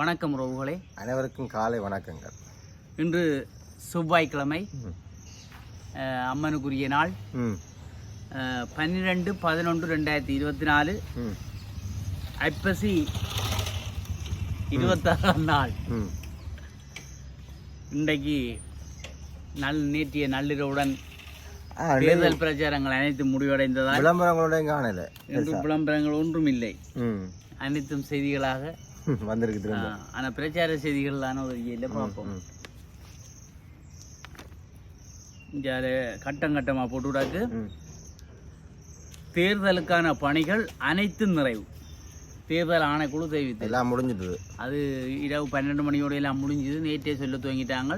வணக்கம் உறவுகளே. அனைவருக்கும் காலை வணக்கங்கள். இன்று செவ்வாய்க்கிழமை அம்மனுக்குரிய நாள். பன்னிரெண்டு பதினொன்று ரெண்டாயிரத்தி இருபத்தி நாலு ஐப்பசி இருபத்தாறாம் நாள். இன்றைக்கு நல் நேற்றைய நள்ளிரவுடன் தேர்தல் பிரச்சாரங்கள் அனைத்தும் முடிவடைந்ததால் விளம்பரங்களோடையும் காணல இன்று விளம்பரங்கள் ஒன்றும் இல்லை. அனைத்தும் செய்திகளாக வந்திருக்கு திரும்ப. அஹ், ஆனா பிரச்சார செய்திகள் தானே ஒரு இல்லை பார்ப்போம். இங்கே கட்டம் கட்டமாக போட்டு விடாக்கு ம். தேர்தலுக்கான பணிகள் அனைத்தும் நிறைவு. தேர்தல் ஆணைக்குழு தெரிவித்தது. எல்லாம் முடிஞ்சிட்டது. அது இரவு பன்னெண்டு மணியோட எல்லாம் முடிஞ்சது. நேற்றே சொல்ல துவங்கிட்டாங்க.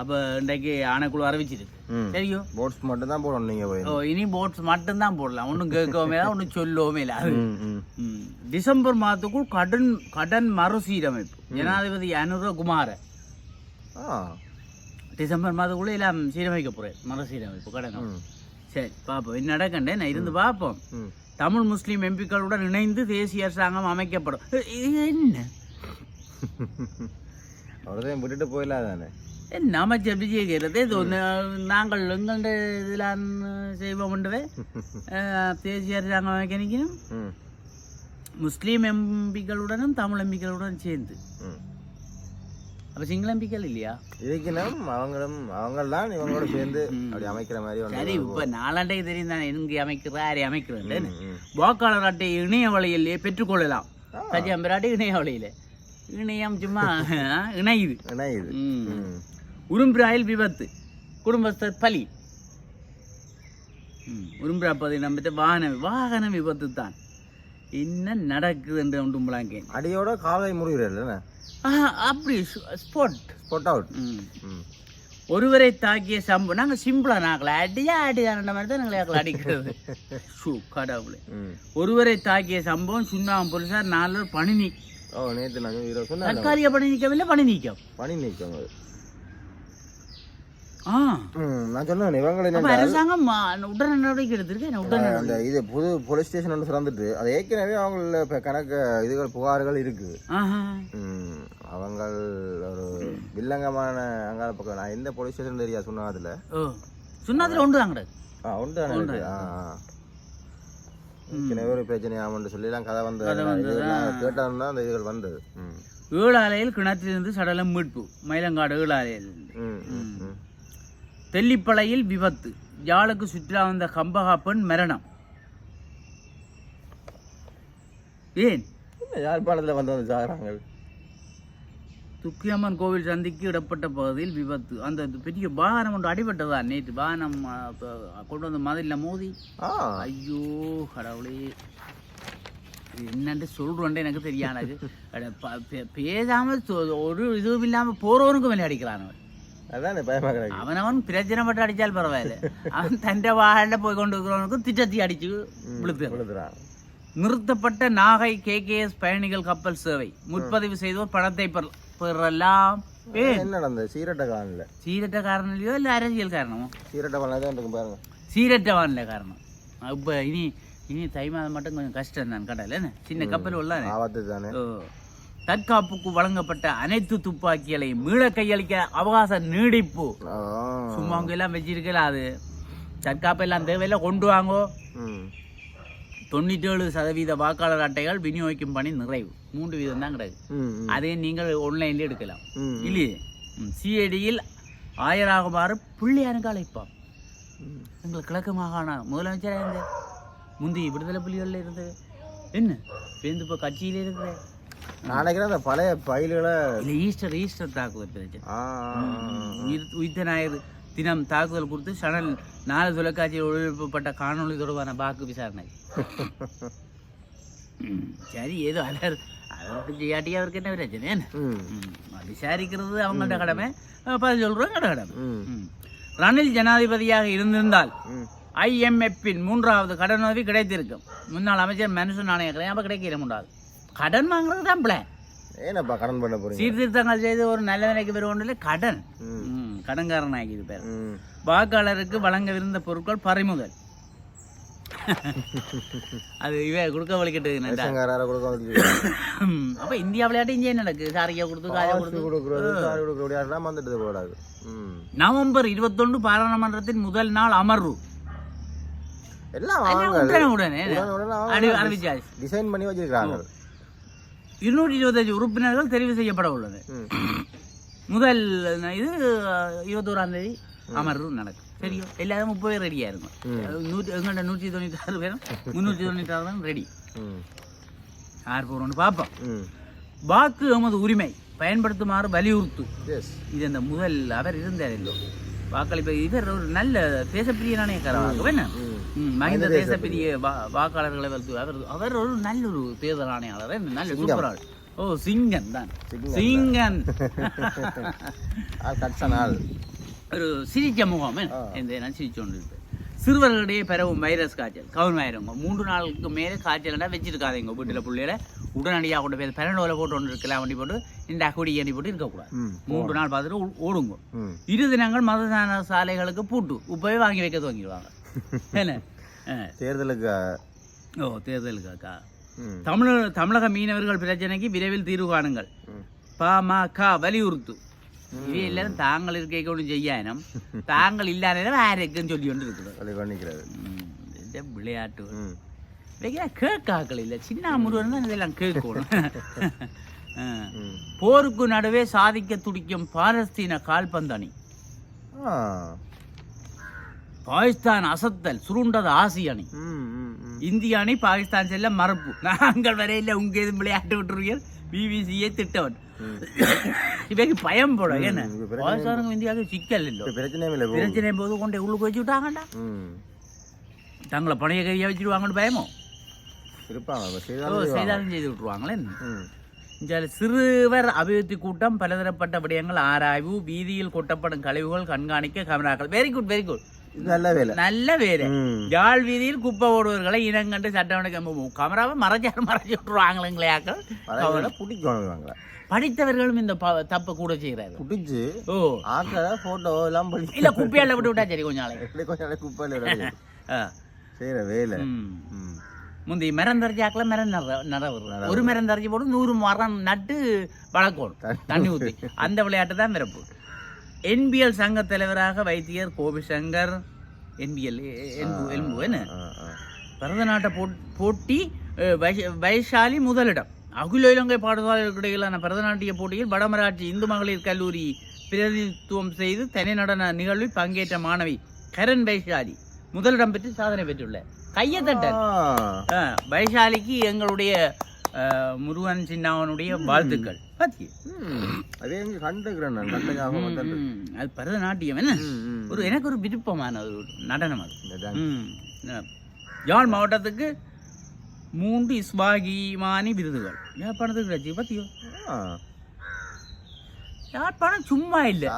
அப்போ இன்றைக்கு ஆணைக்குழு அறிவிச்சிருக்கு. தெரியும்? போட்ஸ் மட்டும் தான் போடணும் நீங்கள் ஓ இனி போட்ஸ் மட்டும்தான் போடலாம். ஒன்றும் கேட்கவுமே இல்லை ஒன்றும் சொல்லவுமே இல்லை. அது. டிசம்பர் மாதத்துக்குள் கடன் கடன் மறுசீரமைப்பு. ஜனாதிபதி அனுர குமார டிசம்பர் மாதத்துக்குள்ளே எல்லாம் சீரமைக்க போகிறேன் மறுசீரமைப்பு கடன். சரி பார்ப்போம் என்ன நடக்கண்டே நான் இருந்து பார்ப்போம் தமிழ் முஸ்லிம் எம்பிக்களுடன் இணைந்து தேசிய அரசாங்கம் அமைக்கப்படும். என்ன? அவ்வளோதான் விட்டுட்டு போயிடலாம் தானே அமைச்சர் விஜயகிறது இது ஒன்று நாங்கள் எங்கள்ட இதில் செய்வோம்ன்றவே தேசிய அரசாங்கம் அமைக்க நிற்கணும் ம். முஸ்லீம் எம்பிக்களுடனும் தமிழ் எம்பிக்களுடன் சேர்ந்து. அப்போ சிங்கள எம்பிக்கள் இல்லையா? இருக்கணும் அவங்களும் அவங்கெல்லாம் இவங்களோட சேர்ந்து அப்படி அமைக்கிற மாதிரி சரி இப்போ நாலாண்டைக்கு தெரியும் தானே எங்கே அமைக்கிறா யாரை அமைக்கிறேன் ம், ம். வாக்காளர் அட்டை இணைய வழியிலே பெற்றுக்கொள்ளலாம். கஜாம்பராட்டி இணைய வழியில். இணையம் சும்மா இணையுது. ம். உரும்பிராயில் விபத்து. குடும்பஸ்தர் பலி. உரும்பிரா பதி நம்பிட்ட வாகன வாகன விபத்து தான். என்ன நடக்குது என்று முழங்கேன் அடியோட காலை முறிகிறல்ல அப்படி ஸ்பாட் ஸ்பாட் அவுட் ஒருவரை தாக்கிய சம்பவம் நாங்கள் சிம்பிளாக நாங்கள் அடியா அடிதான மாதிரி தான் நாங்கள் அடிக்கிறது. ஷூ கடவுளே. ஒருவரை தாக்கிய சம்பவம் சுண்ணாம்பு போலீசார் நாலு பணி நீ ஓ நேற்று தற்காலிக பணி நீக்கவில்லை பணி நீக்கம். பணி நீக்கம் நான் சொன்னேன் இவங்களை அரசாங்கம் நடவடிக்கை எடுத்திருக்கு இது புது போலீஸ் ஸ்டேஷன் ஒன்று திறந்துட்டு அது ஏற்கனவே அவங்கள இப்போ கணக்கு இதுகள் புகார்கள் இருக்குது அவங்கள் ஒரு வில்லங்கமான அங்கால பக்கம் நான் எந்த போலீஸ் ஸ்டேஷன் தெரியா சொன்னா அதில் ஓ சுண்ணாத்துல ஒன்று கிடையாது ஆ உண்டு தானே. ஆ ஏற்கனவே ஒரு பிரச்சனை ஆமான்னு சொல்லி கதை வந்தது. கேட்டால் தான் அந்த இதுகள் வந்தது. ஏழாலையில் கிணற்றிலிருந்து சடலம் மீட்பு மயிலங்காடு ஏழாலையில் தெல்லிப்பளையில் விபத்து. யாழுக்கு சுற்றுலா வந்த கம்பகா பெண் மரணம். ஏன்? யாழ்ப்பாணத்தில் வந்து வந்து சாகுறாங்க? துக்கியம்மன் கோவில் சந்திக்கு இடப்பட்ட பகுதியில் விபத்து. அந்த பெரிய வாகனம் ஒன்று அடிபட்டதா? நேற்று வாகனம் கொண்டு வந்த மதிலில் மோதி? ஐயோ கடவுளே. என்னன்னு சொல்றேன்ட்டு எனக்கு தெரியாது. அட, ப- பே- பேசாம சொ- ஒரு இதுவும் இல்லாம போறவனுக்கும் மேலே அடிக்கிறான் அவன். அதானே பயமாக கிடக்கு அவனவன் பிரச்சனை மட்டும் அடிச்சால் பரவாயில்ல. அவன் தண்டை வாழ போய் கொண்டு இருக்கிறவனுக்கு திட்டத்தி அடிச்சு விழுத்து விழுதுறான் நிறுத்தப்பட்ட நாகை கேகேஎஸ் பயணிகள் கப்பல் சேவை. முற்பதிவு செய்தோர் பணத்தை பெற- பெறலாம். என்ன நடந்தது? சீரட்ட காணல சீரற்ற காரணம் இல்ல அரசியல் காரணமோ? சீரட்ட தான் இருக்கும் பாருங்க. வானிலை காரணம். இப்போ இனி இனி தை மாதம் மட்டும் கொஞ்சம் கஷ்டம் தான் கடல் சின்ன கப்பல் ஆபத்து தானே? ஓ. தற்காப்புக்கு வழங்கப்பட்ட அனைத்து துப்பாக்கிகளையும் மீள கையளிக்க அவகாச நீடிப்பு. சும்மா அவங்க எல்லாம் வச்சிருக்கல அது. தற்காப்பு எல்லாம் தேவையில்லை கொண்டு வாங்கோ. ம். தொண்ணூற்றேழு சதவீத வாக்காளர் அட்டைகள் விநியோகிக்கும் பணி நிறைவு. மூன்று வீதம் தான் கிடக்கு. ம் ம். அதே நீங்கள் ஆன்லைன்ல எடுக்கலாம். இல்லையே? சிஐடியில் ஆயராகுமாறு பிள்ளையானுக்கு அழைப்பான். எங்கள் கிழக்கு மாகாண முதலமைச்சராக இருந்த முந்தி விடுதலை புலிகளில் இருந்தது. என்ன? பேருந்து இப்போ கட்சியில் இருக்கிற நான் நினைக்கிறேன் அந்த பழைய பயில்களை இல்லை ஈஸ்டர் ஈஸ்டர் தாக்குதல் பிரச்சனை. உயிர் ஞாயிறு தினம் தாக்குதல் குறித்து சனல் நாலு தொலைக்காட்சியில் ஒளிபரப்பப்பட்ட காணொளி தொடர்பான வாக்கு விசாரணை. சரி ஏதோ அலர் அதற்கு ஜியாட்டி அவருக்கு என்ன பிரச்சனை? விசாரிக்கிறது அவங்கள்ட்ட கடமை. பதில் சொல்றது எங்களோட கடமை. ரணில் ஜனாதிபதியாக இருந்திருந்தால் ஐஎம்எஃப்பின் மூன்றாவது கடன் உதவி கிடைத்திருக்கும். முன்னாள் அமைச்சர் மனுஷன் நாணயம் அப்போ கிடைக்கிற முடியாது கடன் வாங்குறது தான் பிளான் ஏனப்பா கடன் பண்ண போறீங்க? சீர்திருத்தங்கள் செய்து ஒரு நல்ல நிலைக்கு வருவோம் கடன். கடன்காரன் ஆகிது பேர். வாக்காளருக்கு வழங்கவிருந்த பொருட்கள் பறிமுதல். அது இவ கொடுக்க வலிக்கிட்டு அப்ப இந்தியா விளையாட்டு இங்கே நடக்கு சாரியா கொடுத்து காயா கொடுத்து. நவம்பர் இருபத்தொன்று பாராளுமன்றத்தின் முதல் நாள் அமர்வு. எல்லாம் உடனே உடனே. அறிவிச்சாச்சு டிசைன் பண்ணி வச்சிருக்காங்க இருநூற்றி இருபத்தஞ்சு உறுப்பினர்கள் தெரிவு செய்யப்பட உள்ளது முதல் இது இருபத்தோராம் தேதி அமர்வு நடக்கும். சரியோ எல்லாரும் முப்பது பேர் ரெடியாக இருக்கும் நூற்றி எங்கள்கிட்ட நூற்றி தொண்ணூற்றி ஆறு பேரும் முந்நூற்றி தொண்ணூற்றி ஆறு தான் ரெடி யார் போகிறோம்னு பார்ப்போம். வாக்கு எமது உரிமை. பயன்படுத்துமாறு வலியுறுத்து. இது அந்த முதல் அவர் இருந்தார் இல்லோ வாக்களிப்பு இவர் ஒரு நல்ல தேசப்பிரிய நாணயக்காரர் என்ன? மஹிந்த தேசப்பிரிய வாக்காளர்களை அவர் அவர் ஒரு நல்ல ஒரு தேர்தல் ஆணையாளர் நல்ல சூப்பர் ஆள். ஓ சிங்கன் தான். சிங்கன். ஒரு சிரிச்ச முகம்? இந்த நான் இருப்பேன் சிறுவர்களிடையே பரவும் வைரஸ் காய்ச்சல். கவனமாயிருங்க மூன்று நாளுக்கு மேலே காய்ச்சல்னா வச்சிருக்காதீங்க வீட்டில் பிள்ளைகளை. உடனடியாக கொண்டு போய் பரண்டோல போட்டு ஒன்று இருக்கலாம் வண்டி போட்டு இந்த அக்குடி அடி போட்டு இருக்கக்கூடாது. மூன்று நாள் பார்த்துட்டு ஓடுங்க. இரு தினங்கள் மததான சாலைகளுக்கு பூட்டு உப்பவே வாங்கி வைக்க துவங்கிடுவாங்க. என்ன. தேர்தலுக்கு? ஓ தேர்தலுக்காக்கா? தமிழ் தமிழக மீனவர்கள் பிரச்சனைக்கு விரைவில் தீர்வு காணுங்கள். ம். பாமக வலியுறுத்து. இவை எல்லாரும் தாங்கள் இருக்க ஒன்றும் செய்யானம் தாங்கள் இல்லாத ஆருக்குன்னு சொல்லி கொண்டு இந்த விளையாட்டு. கேட்காக்கள் இல்லை. சின்ன முருகன் தான் இதெல்லாம் கேட்கணும். போருக்கு நடுவே சாதிக்க துடிக்கும் பாலஸ்தீன கால்பந்தணி பாகிஸ்தான் அசத்தல் சுருண்டது ஆசிய அணி. இந்திய அணி பாகிஸ்தான் செல்ல மறுப்பு. நாங்கள் வரையில உங்க எதுவும் விளையாட்டு விட்டுருவீர்கள். பிபிசியை திட்டவன். இவைக்கு பயம் போட என்ன? இது பிரச்சனை பாகிஸ்தானுக்கு இந்தியாவுக்கு சிக்கல் இல்லை. பிரச்சனையும் இல்லை இப்போ. பிரச்சனை போது கொண்டே உள்ளுக்கு வச்சு விட்டாங்கடா. தங்களை பணைய கையை வச்சுடுவாங்கன்னு பயமோ? செய்தாலும் செய்து விட்டுருவாங்களே. இந்த சிறுவர் அபிவிருத்தி கூட்டம் பலதரப்பட்ட விடயங்கள் ஆராய்வு வீதியில் கொட்டப்படும் கழிவுகள் கண்காணிக்க கமராக்கள். வெரி குட் வெரி குட் நல்ல வேலை. நல்ல ம். யாழ் வீதியில் குப்பை ஓடுவர்களை இனங்கண்டு சட்டவணை கமராவை மறைச்சாரு மறைச்சு விட்டுருவாங்களே ஆக்கள் பறவைகளை பிடிக்கணும் இவங்களை படித்தவர்களும் இந்த தப்பை கூட செய்யறாரு பிடிச்சி ஓ. ஆக்களை ஃபோட்டோ எல்லாம் பண்ணி இல்ல குப்பையால விட்டு விட்டா சரி கொஞ்ச நாளைக்கு. எப்படி கொஞ்சம் நாளைக்கு குப்பையில். செய்கிற வேலை. முந்தி மரம் தரைச்சி ஆக்கல மரம் நட நட வரும் ஒரு மரம் தரைச்சி போட்டு நூறு மரம் நட்டு வளர்க்கணும். தண்ணி ஊற்றி அந்த விளையாட்டு தான் பிறப்பு. என்பிஎல் சங்க தலைவராக வைத்தியர் கோபி சங்கர் என்பிஎல் எல்பு என்ன? பரதநாட்ட போட்டி வைஷாலி முதலிடம். அகில இலங்கை பாடசாலைகளுக்கு இடையிலான பரதநாட்டிய போட்டியில் வடமராட்சி இந்து மகளிர் கல்லூரி பிரதிநிதித்துவம் செய்து தனி நடன நிகழ்வில் பங்கேற்ற மாணவி கரண் வைஷாலி முதலிடம் பெற்று சாதனை பெற்றுள்ள கையத்தட்டல் ஆ. ஆ, வைஷாலிக்கு எங்களுடைய முருகன் சின்னாவனுடைய வாழ்த்துக்கள். பாத்தி அதே இங்கே கண்டுக்கிறேன் அது பரதநாட்டியம் என்ன? ஒரு எனக்கு ஒரு விருப்பமான ஒரு நடனம் அது. யாழ் மாவட்டத்துக்கு மூன்று இஸ்வாகிமானி விருதுகள். யாழ்ப்பாணத்துக்கு கிடைச்சி பத்தியோ? யாழ்ப்பாணம் சும்மா இல்லை.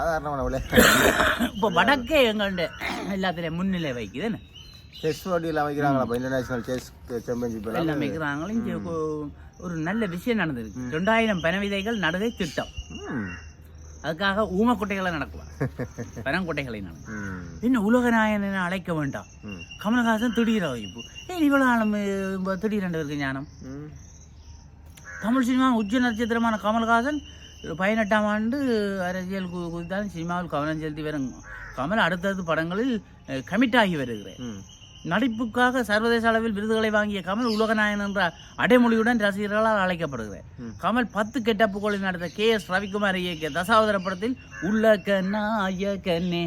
இப்போ வடக்கே எங்கள்ட எல்லாத்துலேயும் முன்னிலை வைக்குது என்ன? செஸ் போட்டியில் வைக்கிறாங்களா இப்போ இன்டர்நேஷனல் செஸ் சாம்பியன்ஷிப் எல்லாம்? இங்க கொ- ஒரு நல்ல விஷயம் நடந்திருக்கு. ரெண்டாயிரம் பனவிதைகள் நடுகை திட்டம். அதுக்காக ஊமக்கொட்டைகளை நடக்குவார் பனங்கொட்டைகளை நடக்கும் இன்னும் உலகநாயகன் அழைக்க வேண்டாம். கமலஹாசன் திடீர் இப்போ. ஏன் இவ்வளோ நாளும் அஹ், திடீர் ரெண்டு பேருக்கு ஞானம்? தமிழ் சினிமா உச்ச நட்சத்திரமான கமல்ஹாசன் பதினெட்டாம் ஆண்டு அரசியல் கு- குறித்தாலும் சினிமாவில் கவனம் செலுத்தி வரும். கமல் அடுத்தடுத்த படங்களில் கமிட் ஆகி வருகிறேன் நடிப்புக்காக சர்வதேச அளவில் விருதுகளை வாங்கிய கமல் உலகநாயகன் என்ற அடைமொழியுடன் ரசிகர்களால் அழைக்கப்படுகிறார். கமல் பத்து கெட்டப்புகளில் நடந்த கே எஸ் ரவிக்குமார் இயக்கிய தசாவதார படத்தில் உள்ள நாயகனே.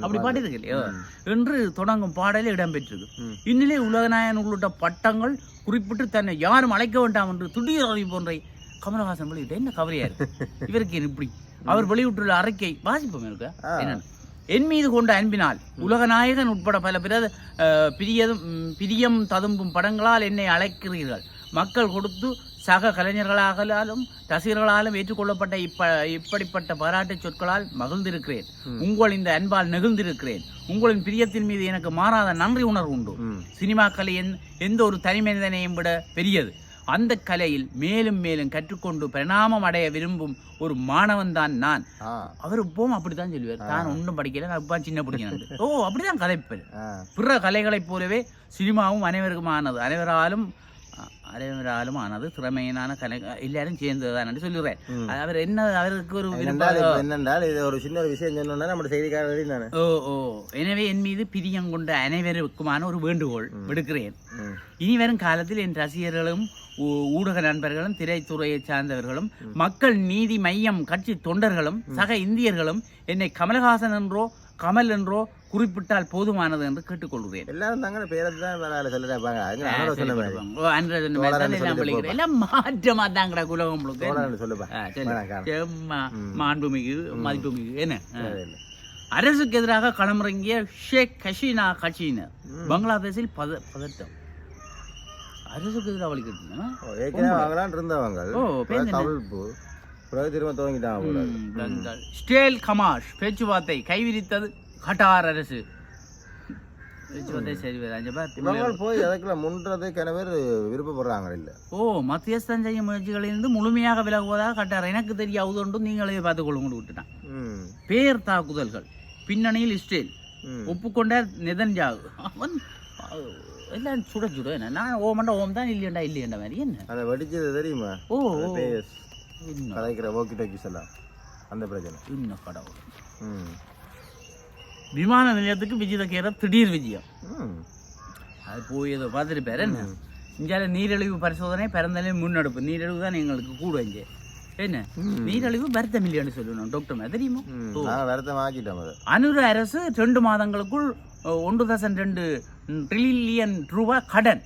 அப்படி பாட்டு. இருக்கு இல்லையோ என்று தொடங்கும் பாடலில் இடம்பெற்றது. இந்நிலை உலகநாயகன் உள்ளிட்ட பட்டங்கள் குறிப்பிட்டு தன்னை யாரும் அழைக்க வேண்டாம் என்று திடீர் அறிவிப்பு ஒன்றை கமலஹாசன் வெளியிட்ட என்ன கவலையா இருக்கு? இவருக்கு இப்படி. அவர் வெளியிட்டுள்ள அறிக்கை வாசிப்போம் இருக்க. என்னன்னு? என் மீது கொண்ட அன்பினால் உலகநாயகன் உட்பட பல பிற அஹ், பிரியதும் பிரியம் ததும்பும் படங்களால் என்னை அழைக்கிறீர்கள். மக்கள் கொடுத்து சக கலைஞர்களாகலாலும் ரசிகர்களாலும் ஏற்றுக்கொள்ளப்பட்ட இப்ப இப்படிப்பட்ட பாராட்டுச் சொற்களால் மகிழ்ந்திருக்கிறேன். உங்கள் இந்த அன்பால் நெகிழ்ந்திருக்கிறேன். உங்களின் பிரியத்தின் மீது எனக்கு மாறாத நன்றி உணர்வு உண்டு. ம். சினிமா கலை என் எந்த ஒரு தனி மனிதனையும் விட பெரியது. அந்த கலையில் மேலும் மேலும் கற்றுக்கொண்டு பரிணாமம் அடைய விரும்பும் ஒரு மாணவன் தான் நான். அவர் இப்பவும் அப்படித்தான் சொல்லுவார். தான் ஒன்றும் படிக்கல. நான் இப்ப சின்ன பிடிக்கணும் ஓ அப்படிதான் கதைப்பல் ஆ. பிற கலைகளைப் போலவே சினிமாவும் அனைவருக்குமானது. அனைவராலும் அ- அனைவராலும் ஆனது திறமையினான கலை எல்லாரும் சேர்ந்ததுதான் சொல்லுறேன். அவர் என்ன அவருக்கு ஒரு என்னென்றால் இது ஒரு சின்ன ஒரு விஷயம் சொன்னோம்னா நம்ம செய்திக்கார தானே ஓ ஓ எனவே என் மீது பிரியம் கொண்ட அனைவருக்குமான ஒரு வேண்டுகோள் விடுக்கிறேன் இனி வரும் காலத்தில் என் ரசிகர்களும் ஊடக நண்பர்களும் திரைத்துறையை சார்ந்தவர்களும் மக்கள் நீதி மையம் கட்சி தொண்டர்களும் சக இந்தியர்களும் என்னை கமலஹாசன் என்றோ கமல் என்றோ குறிப்பிட்டால் போதுமானது என்று கேட்டுக்கொள்கிறேன். எல்லாரும் தங்களோட பேரை தான் தான் எல்லாம் மாற்றமா தாங்கடா சொல்லுப்பா. செம்ம. மாண்புமிகு மதிப்புமிகு. என்ன. அரசுக்கு எதிராக களமிறங்கிய ஷேக் ஹசீனா கட்சியினர். பங்களாதேஷில் பத பதட்டம். அரசுக்கு எதிராக வலிக்கிட்டு ஸ்டேல் கமாஷ் பேச்சுவார்த்தை கைவிரித்தது. கட்டார் அரசு. பேச்சுவார்த்தை சரி வராங்க இவங்க போய் பேர் விருப்பப்படுறாங்க இல்ல. ஓ மத்தியஸ்தம் செய்யும் முயற்சிகளிலிருந்து முழுமையாக விலகுவதாக கட்டார். எனக்கு தெரியாது ஒன்றும் நீங்களே பார்த்துக்கொள்ளுங்க விட்டுட்டான். பேர் தாக்குதல்கள் பின்னணியில் இஸ்ரேல் ம். ஒப்புக்கொண்ட நெதன்ஜாகு அவன் எல்லாம் சுட சுட என்ன? நான் ஓமண்டா ஓம் தான் இல்லையண்டா இல்லையண்டா மாதிரி என்ன? அதை வெடிச்சது தெரியுமா? ஓ கதைக்கிற ஓக்கி டோக்கிஸ் எல்லாம். அந்த பிரச்சனை. இன்னும் கடவுள். ம். விமான நிலையத்துக்கு விஜயதகேர திடீர் விஜயம். அது போய் ஏதோ பார்த்துட்டு பேர் என்ன? இந்தியாவில் நீரிழிவு பரிசோதனை பிறந்தாலே முன்னெடுப்பு. நீரிழிவு தான் எங்களுக்கு கூட இங்கே. என்ன? நீரிழிவு பருத்த மில்லியன்னு சொல்லணும் டாக்டர் தெரியுமா? ம். நாங்கள் வருத்தம் அனுர அரசு ரெண்டு மாதங்களுக்குள் ஒன்று தசம் ரெண்டு ட்ரில்லியன் ரூபாய் கடன்.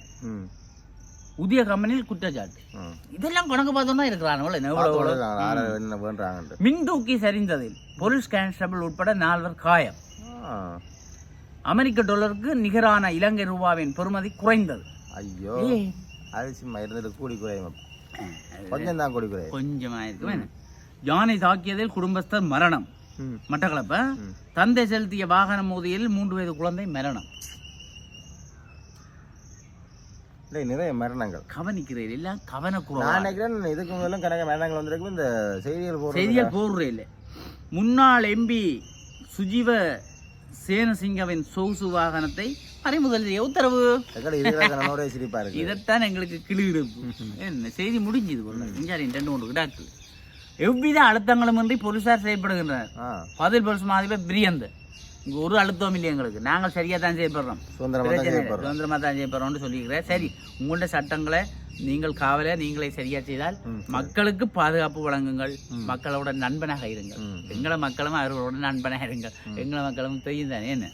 புதிய கம்பெனியில் குற்றச்சாட்டு இதெல்லாம் கணக்கு பார்த்தோம்னா இருக்கிறான் எவ்வளோ யாரை என்ன வேண்டாங்கன்ட்டு மின் தூக்கி சரிந்ததில் போலீஸ் கான்ஸ்டபிள் உட்பட நால்வர் காயம் அமெரிக்க டாலருக்கு நிகரான இலங்கை ரூபாவின் பெறுமதி குறைந்தது ஐயோ அரிசி கூடி குறையும் கொஞ்சம் தான் கூடி குறையும் கொஞ்சமா இருக்கும்? யானை தாக்கியதில் குடும்பஸ்தர் மரணம் மட்டக்களப்ப. தந்தை செலுத்திய வாகன மோதியில் மூன்று வயது குழந்தை மரணம் இல்லை நிறைய மரணங்கள். கவனிக்கிறீர்கள் எல்லாம் கவனக்குறவா நான் நினைக்கிறேன் இதுக்கு முதல்ல கணக்க மரணங்கள் வந்திருக்கு இந்த செய்திகள் செய்திகள் போடுறே இல்லை. முன்னாள் எம்பி சுஜீவ சேனசிங்கவின் சொகுசு வாகனத்தை பறிமுதல் செய்ய உத்தரவு இதைத்தான் எங்களுக்கு கிளியிருப்பு என்ன செய்தி முடிஞ்சது போல. இஞ்சாரின் ரெண்டு மூன்று கிடாக்கு எவ்வித அழுத்தங்களுமின்றி போலீசார் செய்யப்படுகின்றனர் ஆ. பதில் போலீஸ் மாதிபர் பிரியந்து. இங்க ஒரு அழுத்தம் இல்லை எங்களுக்கு. நாங்கள் சரியா தான் செய்யப்படுறோம். சுதந்திரமா தான் செய்யப்படுறோம்னு சொல்லிக்கிறேன். சரி உங்களுடைய சட்டங்களை நீங்கள் காவல நீங்களே சரியா செய்தால் மக்களுக்கு பாதுகாப்பு வழங்குங்கள். மக்களோட நண்பனாக இருங்கள். எங்களை மக்களும் அவர்களோட நண்பனாக இருங்கள். எங்களை மக்களும் தெரியும் தானே என்ன?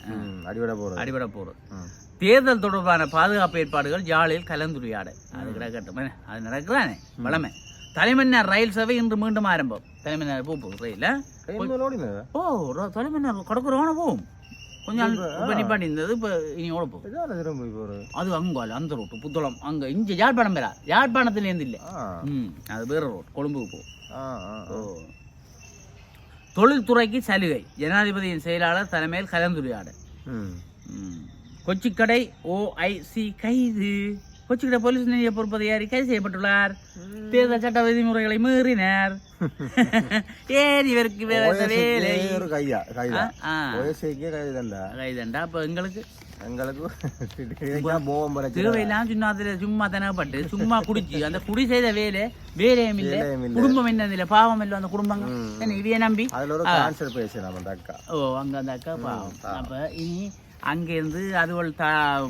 அடிபட போறது. அடிபட போறது. ம். தேர்தல் தொடர்பான பாதுகாப்பு ஏற்பாடுகள் யாழில் கலந்துரையாட அது கிடக்கட்டும்? அது நடக்குதானே? வளமை. தலைமன்னார் ரயில் சேவை இன்று மீண்டும் ஆரம்பம். தலைமன்னார் போ ரயில் ட்ரெயின் மேல ஓடினதா? ஓ ர- தலைமன்னார் கடற்கரோன போகும் கொஞ்சம் இப்ப நிப்பாட்டி இருந்தது இப்போ இனி ஓட போகும் அது அங்கால அந்த ரோட்டு புத்தளம். அங்க இங்க யாழ்ப்பாணம் பேரா? யாழ்ப்பாணத்துல இருந்து இல்லை. ம் அது வேற ரோட் கொழும்புக்கு போகும் ஓ. தொழில்துறைக்கு சலுகை. ஜனாதிபதியின் செயலாளர் தலைமையில் கலந்துரையாடல். கொச்சிக்கடை ஓஐசி கைது. கொச்சிக்கடை போலீஸ் நிலைய பொறுப்பதிகாரி கைது செய்யப்பட்டுள்ளார். தேர்தல் சட்ட விதிமுறைகளை மீறினார். ஏன் இவருக்கு வேலை? கையா கைதண்டா. அப்ப எங்களுக்கு? சும்மா தனப்பட்டு சும்மா குடிச்சு அந்த குடி செய்த வேலை வேலையும் இல்லை வேலையும் இல்லை. குடும்பம் என்ன இல்லை பாவம் இல்லை அந்த குடும்பங்கள் ம். என்ன இதையே நம்பி? அதுல ஒரு கான்சர் பேசினான் அந்த அக்கா. ஓ அங்க அந்த அக்கா பாவம். அப்ப இனி அங்கிருந்து அதுவள் தா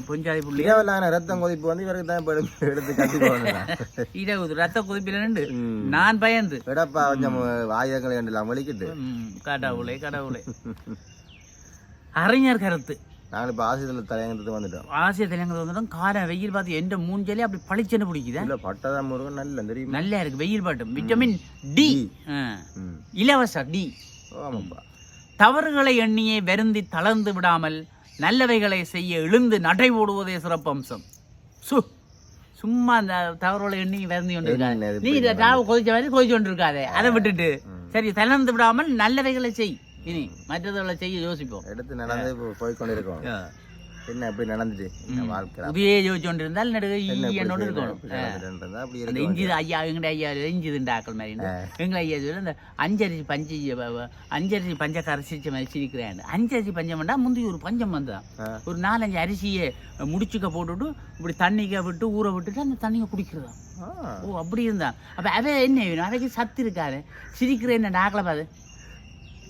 பொஞ்சாதி புள்ளி. தேவையில்லாத ரத்தம் கொதிப்பு வந்து இவருக்கு தான் எடுத்து எடுத்து கட்டி போகணும் இடகுது ரத்த கொதிப்பில் நின்று. ம். நான் பயந்து. விடப்பா கொஞ்சம் ஆயுதங்களை எல்லாம் வலிக்கிட்டு கடவுளே கடவுளே. அறிஞர் கருத்து. நாங்கள் இப்ப ஆசிரியர் தலையங்கத்துக்கு வந்துட்டோம். ஆசிய தலைங்க வந்துடும் கால வெயில் பார்த்து எந்த மூஞ்சாலே அப்படி பளிச்சுன்னு பிடிக்குதா. இல்ல பட்டதா முருகன் நல்ல தெரியுமா? நல்லா இருக்கு வெயில் பாட்டும். Vitamin D. இலவச டி. ஆமாப்பா. தவறுகளை எண்ணியே வருந்தி தளர்ந்து விடாமல் நல்லவைகளை செய்ய எழுந்து நடை ஓடுவதே சிறப்பம்சம். சு சும்மா அந்த தவறுகளை எண்ணி வருந்தி கொண்டு இருக்காது. நீ இந்த தாவு கொதிச்ச மாதிரி கொதிச்சு கொண்டு இருக்காதே. அதை விட்டுட்டு சரி தளர்ந்து விடாமல் நல்லவைகளை செய். இனி மற்றதுகளை செய்ய யோசிப்போம். எடுத்து நடந்து போய் கொண்டிருக்கோம். என்ன எப்படி நடந்துச்சு என்ன வாழ்க்கை என்ன இப்படி என்னோட செய்யணும், இருக்கணும். நடந்துட்டு அப்படி அந்த இஞ்சி ஐயா எங்கட ஐயா இஞ்சி ஆக்கள் மாதிரி எங்களை ஐயா சொல்ல இந்த அஞ்சரிசி பஞ்சு அஞ்சரிசி பஞ்ச கரைச்சிச்ச மாதிரி சிரிக்கிறேன் அஞ்சரிசி பஞ்சம் வேண்டாம் முந்தி ஒரு பஞ்சம் வந்தான். ஒரு நாலஞ்சு அரிசியை முடிச்சுக்க போட்டுட்டு இப்படி தண்ணிக்க விட்டு ஊற விட்டுட்டு அந்த தண்ணியை குடிக்கிறதா. ஆ, ஓ அப்படி இருந்தான் அப்போ அவன் என்ன வேணும்? அவைக்கு சத்து இருக்காரு சிரிக்கிற என்ன நாக்கில் பாது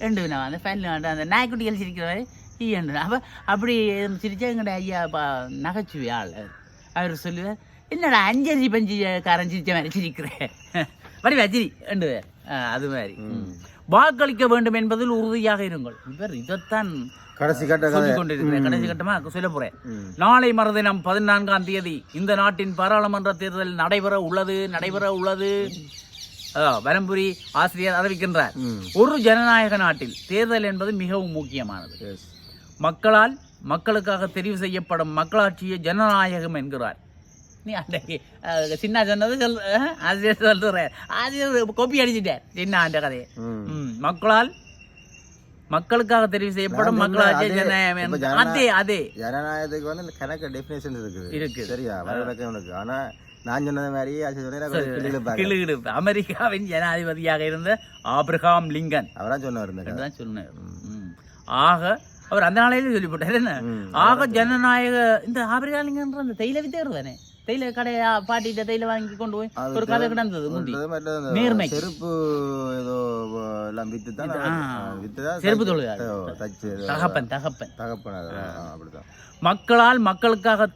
ரெண்டு வேணும் அந்த ஃபேனில் அந்த நாய்க்குட்டிகள் சிரிக்கிறவரை ஈண்டு அப்போ அப்படி சிரிச்சா எங்கட ஐயா பா நகைச்சுவை ஆள் அவர் சொல்லுவார் என்னடா அஞ்சரிசி பஞ்சு காரன் சிரிச்ச மாதிரி சிரிக்கிறேன் வடி வச்சிரி ரெண்டு அது மாதிரி. வாக்களிக்க வேண்டும் என்பதில் உறுதியாக இருங்கள். இவர் இதைத்தான் கடைசி கட்ட கதை. சொல்லிக் கொண்டிருக்கிறேன் கடைசி கட்டமாக சொல்ல போறேன். நாளை மறுதினம் பதினான்காம் தேதி இந்த நாட்டின் பாராளுமன்ற தேர்தல் நடைபெற உள்ளது நடைபெற உள்ளது. வலம்புரி ஆசிரியர் அறிவிக்கின்றார். ஒரு ஜனநாயக நாட்டில் தேர்தல் என்பது மிகவும் முக்கியமானது. மக்களால் மக்களுக்காக தெரிவு செய்யப்படும் மக்களாட்சியை ஜனநாயகம் என்கிறார். நீ அன்றைக்கு சின்ன சொன்னது சொல் ஆசிரியர் சொல்றார் ஆசிரியர் கோப்பி அடிச்சிட்டார். சின்ன அந்த கதையை? மக்களால் மக்களுக்காக தெரிவு செய்யப்படும் மக்களாட்சி ஜனநாயகம் அதே அதே. ஜனநாயகத்துக்கு வந்து கணக்கு டெஃபினேஷன் இருக்குது. இருக்குது. சரியா? உனக்கு ஆனா நான் சொன்னது மாதிரி அமெரிக்காவின் ஜனாதிபதியாக இருந்த ஆபிரகாம் லிங்கன். அவரா சொன்னார் இந்த கதை. தான் சொன்னார். ஆக அவர் அந்த நாளையில சொல்லிவிட்டார். என்ன? ம். ஆக ஜனநாயக இந்த ஆபிரகாம் லிங்கன்ற அந்த தைல வித்தேர் தானே தைல கடையா பாட்டிட்ட தைல வாங்கி கொண்டு போய் ஒரு கதை கிடந்தது முந்தி. நேர்மை. செருப்பு ஏதோ எல்லாம் வித்து தான் செருப்பு தொழிலாளி. தச்சு தகப்பன் தகப்பன். தகப்பன் அப்படிதான். மக்களால் மக்களுக்காக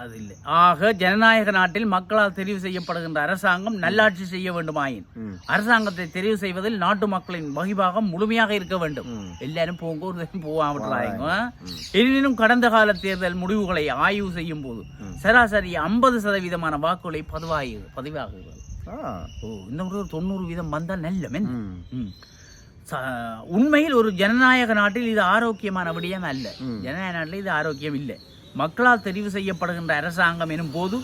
அது இல்லை ஆக ஜனநாயக நாட்டில் மக்களால் தெரிவு செய்யப்படுகின்ற அரசாங்கம் நல்லாட்சி செய்ய வேண்டுமாயின். அரசாங்கத்தை தெரிவு செய்வதில் நாட்டு மக்களின் வகிபாகம் முழுமையாக இருக்க வேண்டும். எல்லாரும் போங்க ஒரு தரம் போகாமட்டாங்க எனினும் கடந்த கால தேர்தல் முடிவுகளை ஆய்வு செய்யும் போது சராசரி ஐம்பது சதவீதமான வாக்குகளை பதிவாகி பதிவாகுகிறது இந்த முறை ஒரு தொண்ணூறு வீதம் வந்தால் நல்ல மென். உண்மையில் ஒரு ஜனநாயக நாட்டில் இது ஆரோக்கியமான விடயம் அல்ல. ஜனநாயக நாட்டில் இது ஆரோக்கியம் இல்லை. மக்களால் தெரிவு செய்யப்படுகின்ற அரசாங்கம் எனும் போது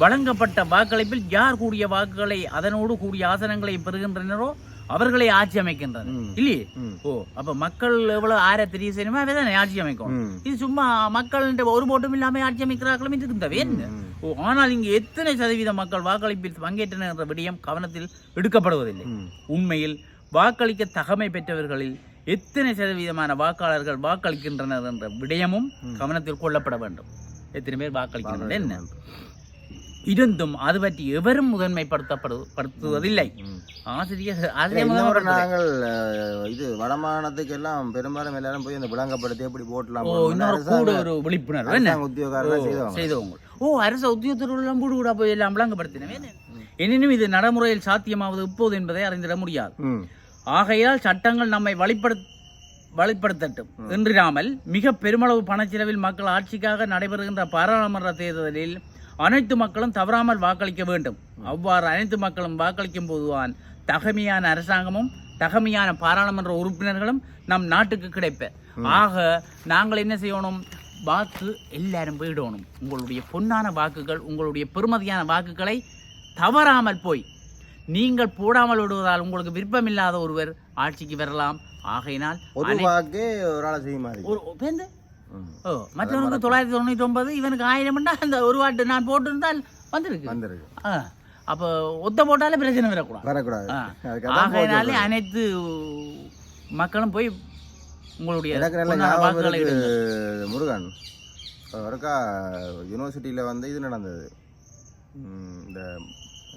வழங்கப்பட்ட வாக்களிப்பில் யார் கூடிய வாக்குகளை அதனோடு கூடிய ஆசனங்களை பெறுகின்றனரோ அவர்களை ஆட்சி அமைக்கின்றனர். இல்லையே. ஓ அப்ப மக்கள் எவ்வளவு ஆற தெரிவு செய்யணுமோ அவதான் ஆட்சி அமைக்கும். இது சும்மா மக்கள் ஒரு போட்டும் இல்லாம ஆட்சி அமைக்கிறார்களும் என்ன ஓ ஆனால் இங்கு எத்தனை சதவீத மக்கள் வாக்களிப்பில் பங்கேற்றனர் என்ற விடயம் கவனத்தில் எடுக்கப்படுவதில்லை. உண்மையில் வாக்களிக்க தகமை பெற்றவர்களில் எத்தனை சதவீதமான வாக்காளர்கள் வாக்களிக்கின்றனர் என்ற விடயமும் கவனத்தில் கொள்ளப்பட வேண்டும். எத்தனை பேர் வாக்களிக்கின்றனர் என்ன? இருந்தும் அது பற்றி எவரும் முதன்மைப்படுத்தப்படு படுத்துவதில்லை. ம். ஆசிரியர் நாங்கள் இது வடமாகாணத்துக்கு எல்லாம் பெரும்பாலும் எல்லாரும் போய் இந்த விளங்கப்படுத்தி எப்படி போட்டலாம் போடணும்னு இன்னொரு கூட ஒரு விழிப்புணர்வு என்ன? உத்தியோகர்கள் செய்தவங்க. ஓ அரச உத்தியோகத்தர்கள் கூடு கூட போய் எல்லாம் விளங்கப்படுத்தினவே எனினும் இது நடைமுறையில் சாத்தியமாவது இப்போது என்பதை அறிந்திட முடியாது. ஆகையால் சட்டங்கள் நம்மை வழிபடுத்த வழிப்படுத்தட்டும். என்றிராமல் மிக பெருமளவு பணச்செலவில் மக்கள் ஆட்சிக்காக நடைபெறுகின்ற பாராளுமன்ற தேர்தலில் அனைத்து மக்களும் தவறாமல் வாக்களிக்க வேண்டும். அவ்வாறு அனைத்து மக்களும் வாக்களிக்கும் போதுதான் தகமையான அரசாங்கமும் தகமையான பாராளுமன்ற உறுப்பினர்களும் நம் நாட்டுக்கு கிடைப்ப. ஆக நாங்கள் என்ன செய்யணும்? வாக்கு எல்லாரும் போயிடணும். உங்களுடைய பொன்னான வாக்குகள் உங்களுடைய பெருமதியான வாக்குகளை தவறாமல் போய் நீங்கள் போடாமல் விடுவதால் உங்களுக்கு விருப்பமில்லாத ஒருவர் ஆட்சிக்கு வரலாம். ஆகையினால் ஒரு வாக்கே ஒரு ஆளை செய்ய மாதிரி ஒரு பேருந்து? ம். ஓ மற்றவனுக்கு தொள்ளாயிரத்தி தொண்ணூற்றி ஒன்பது இவனுக்கு ஆயிரம் அந்த ஒரு வாட்டு நான் போட்டிருந்தால் வந்திருக்கு. வந்திருக்கு. ஆ அப்போ ஒத்த போட்டாலே பிரச்சனை வரக்கூடாது. வரக்கூடாது. ஆகையினாலே அனைத்து மக்களும் போய் உங்களுடைய வாக்குகளை. முருகன். ஒருக்கா யூனிவர்சிட்டியில் வந்து இது நடந்தது. இந்த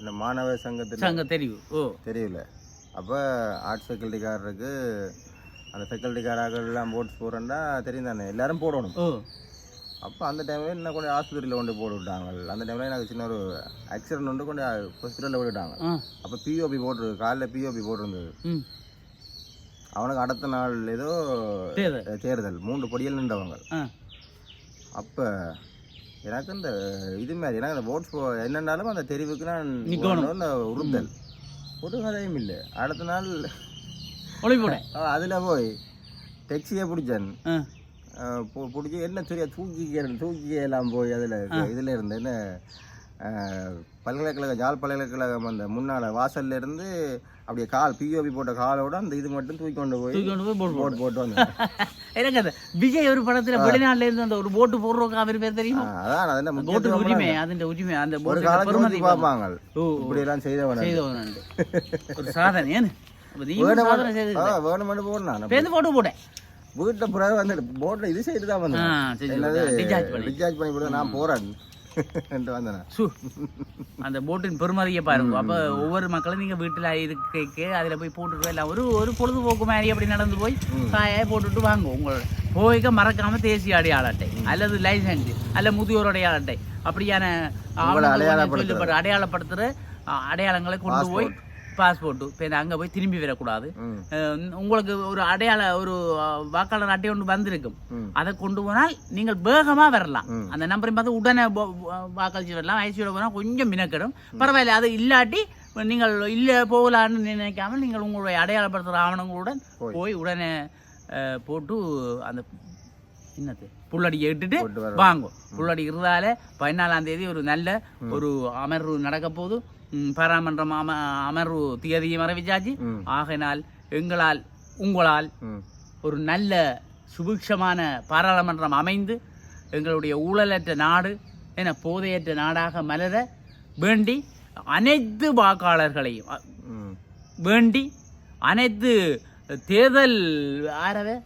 இந்த மாணவர் சங்கத்தில் சங்க தெரிவு. ஓ. தெரியல. அப்போ ஆர்ட்ஸ் ஃபேக்கல்ட்டிக்காரருக்கு அந்த ஃபேக்கல்ட்டிக்காரர்கள் எல்லாம் போட்ஸ் போடுறேன்னா தெரியும் தானே எல்லாரும் போடணும். ஓ. அப்போ அந்த டைமில் என்ன கொண்டு ஆஸ்பத்திரியில் கொண்டு போட்டு விட்டாங்க. அந்த டைமில் எனக்கு சின்ன ஒரு ஆக்சிடென்ட் வந்து கொண்டு ஹாஸ்பிட்டலில் விட்டுட்டாங்க ஆ. அப்போ பிஓபி போட்டு காலைல பிஓபி போட்டிருந்தது. அவனுக்கு அடுத்த நாள் ஏதோ தேர்தல். மூன்று பொடியில் நின்றவங்க. அப்போ எனக்கு இந்த இது மாதிரி எனக்கு அந்த ஓட்ஸ் என்னன்னாலும் அந்த தெரிவுக்கு நான் அந்த உறுத்தல் ஒரு கதையும் இல்லை. அடுத்த நாள் அதில் போய் டெக்ஸியை பிடிச்சேன். பிடிச்சி என்ன சரியா தூக்கி தூக்கி எல்லாம் போய் அதில் இதில் இருந்து என்ன பல்கலைக்கழக யாழ் பல்கலைக்கழகம் அந்த முன்னால வாசல்ல இருந்து அப்படியே கால் பிஓபி போட்ட காலோட அந்த இது மட்டும் தூக்கி கொண்டு போய் தூக்கி கொண்டு போய் போட்டு போட்டு போட்டு வந்தேன் எனக்கு அந்த விஜய் ஒரு படத்துல வெளிநாட்டுல இருந்து அந்த ஒரு போட்டு போடுறோம் அவர் பேர் தெரியுமா? அதான் அது போட்டு உரிமை அதன் உரிமை அந்த ஒரு போட்டு காலத்துல பார்ப்பாங்க. இப்படி எல்லாம் செய்தவன செய்தவன். ஒரு சாதனை வேணுமெண்டு போடணும் பேருந்து போட்டு போட்டேன்? வீட்டை பிறகு வந்து போட்ல இது செய்து தான் வந்தேன் recharge பண்ணி. கொடுத்தா நான் போறேன். அந்த போட்டின் பெருமதியை பாருங்க. அப்ப ஒவ்வொரு மக்களும் நீங்க வீட்டுல இருக்க அதுல போய் போட்டுட்டு எல்லாம் ஒரு ஒரு பொழுதுபோக்கு மாதிரி அப்படி நடந்து போய் காயை போட்டுட்டு வாங்க. உங்களோட போய்க்க மறக்காம தேசிய அடையாள அட்டை அல்லது லைசன்ஸ் அல்ல முதியோர் அடையாள அட்டை அப்படியான ஆவணங்கள் அடையாளப்படுத்துற- சொல்லப்பட்ட அடையாளப்படுத்துற அ, அடையாளங்களை கொண்டு போய் பாஸ்போர்ட். இப்போ அங்க போய் திரும்பி வரக்கூடாது. உங்களுக்கு ஒரு அடையாள ஒரு வாக்காளர் அட்டை ஒன்று வந்திருக்கும். அதை கொண்டு போனால் நீங்கள் வேகமா வரலாம். அந்த நம்பரையும் பார்த்து உடனே வாக்களிச்சு வரலாம். ஐசியோட போனால் கொஞ்சம் மினக்கிடும். பரவாயில்ல அது இல்லாட்டி நீங்கள் இல்லை போகலான்னு நினைக்காம நீங்கள் உங்களுடைய அடையாளப்படுத்துகிற ஆவணங்களுடன் போய். உடனே போட்டு அந்த என்னது புள்ளடியை இட்டுட்டு போட்டு வர வாங்க புள்ளடி இருந்தாலே பதினாலாம் தேதி ஒரு நல்ல ஒரு அமர்வு நடக்க போகுது. ம், பாராமன்றம் அம அமர்வு தியதியும் அறிவிச்சாச்சு. ஆகையினால் எங்களால் உங்களால். ஒரு நல்ல சுபிக்ஷமான பாராளுமன்றம் அமைந்து எங்களுடைய ஊழலற்ற நாடு என போதையற்ற நாடாக மலர வேண்டி அனைத்து வாக்காளர்களையும். வேண்டி அனைத்து தேர்தல் ஆரவே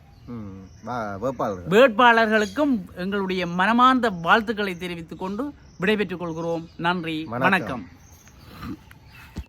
வேட்பாளர்களுக்கும் எங்களுடைய மனமார்ந்த வாழ்த்துக்களை தெரிவித்துக் கொண்டு விடைபெற்றுக் கொள்கிறோம். நன்றி வணக்கம். வணக்கம்.